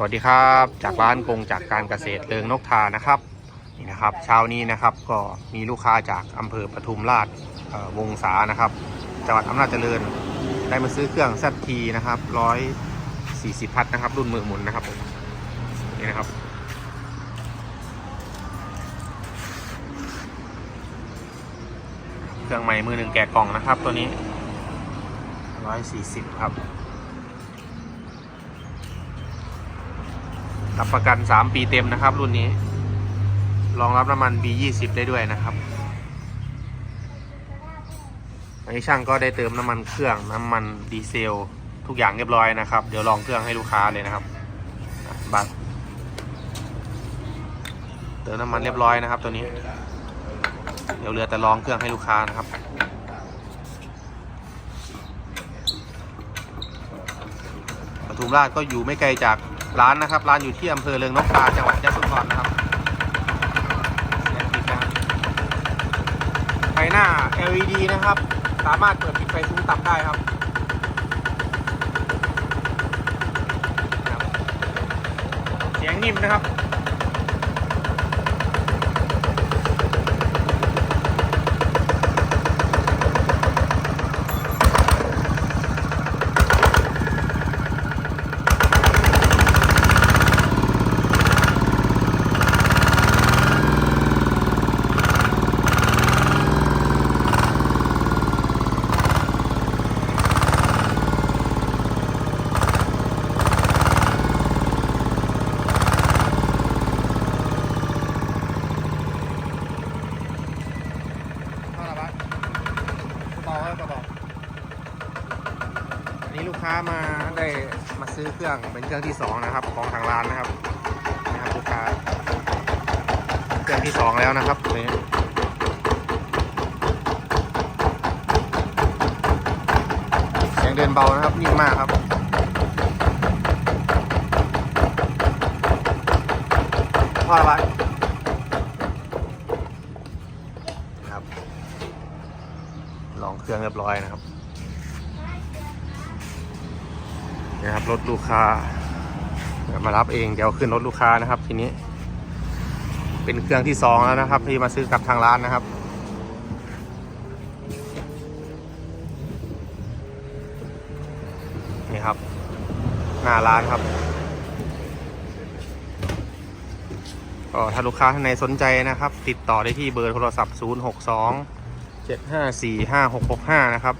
สวัสดีครับ จากร้านกงจากการเกษตรเลิงนกทานะครับนี่นะครับเช้านี้นะครับก็มีลูกค้าจากอำเภอปทุมราชวงศานะครับจังหวัดอำนาจเจริญได้มาซื้อเครื่องแซทีนะครับร้อยสี่สิบพัทนะครับ รุ่นมือหมุนนะครับผมนี่นะครับ เครื่องใหม่มือหนึ่งแกะกล่องนะครับตัวนี้ร้อยสี่สิบครับ รับประกัน 3 ปีเต็มนะครับ รุ่นนี้ รองรับน้ำมัน B20 ได้ด้วยนะครับอันนี้ช่างก็ได้เติมน้ำมันเครื่องน้ำมันดีเซล ทุกอย่างเรียบร้อยนะครับ เดี๋ยวลองเครื่องให้ลูกค้าเลยนะครับบัตรเติมน้ำมันเรียบร้อยนะครับ ตัวนี้ เดี๋ยวเหลือแต่ลองเครื่องให้ลูกค้านะครับปทุมราชก็อยู่ไม่ไกลจาก ร้านนะครับ ร้านอยู่ที่อำเภอเรืองนกตาจังหวัดยะโสธรนะครับเปิดนะครับไฟหน้า LED นะครับ สามารถเปิดปิดไฟสูงต่ำได้ครับเสียงนิ่มนะครับ ต่อไว้ก็บอกอันนี้ลูกค้ามาได้มาซื้อเครื่องเป็นเครื่องที่สองนะครับ ของทางร้านนะครับนะครับลูกค้าเครื่องที่สองแล้วนะครับตัวนี้เสียงเดินเบานะครับนิ่มมากครับพ่อละ รื่องเรียบร้อยนะครับนะครับรถลูกค้าเดี๋ยวมารับเองเดี๋ยวขึ้นรถลูกค้านะครับ ทีนี้ เป็นเครื่องที่สองแล้วนะครับ ที่มาซื้อกับทางร้านนะครับนี่ครับ หน้าร้านครับก็ถ้าลูกค้าท่านไหนสนใจนะครับ ติดต่อได้ที่เบอร์โทรศัพท์ 062 จ็ดห้าสี่ห้าหกหกห้านะครับ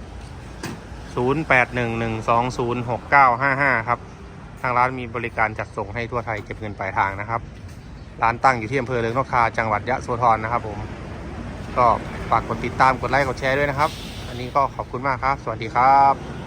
ศูนย์แปดหนึ่งหนึ่งสองศูนย์หกเก้าห้าห้าครับทางร้านมีบริการจัดส่งให้ทั่วไทยเก็บเงินปลายทางนะครับ ร้านตั้งอยู่ที่อำเภอเรืองนกทาจังหวัดยะโสธรนะครับผม ก็ฝากกดติดตามกดไลค์กดแชร์ด้วยนะครับ อันนี้ก็ขอบคุณมากครับ สวัสดีครับ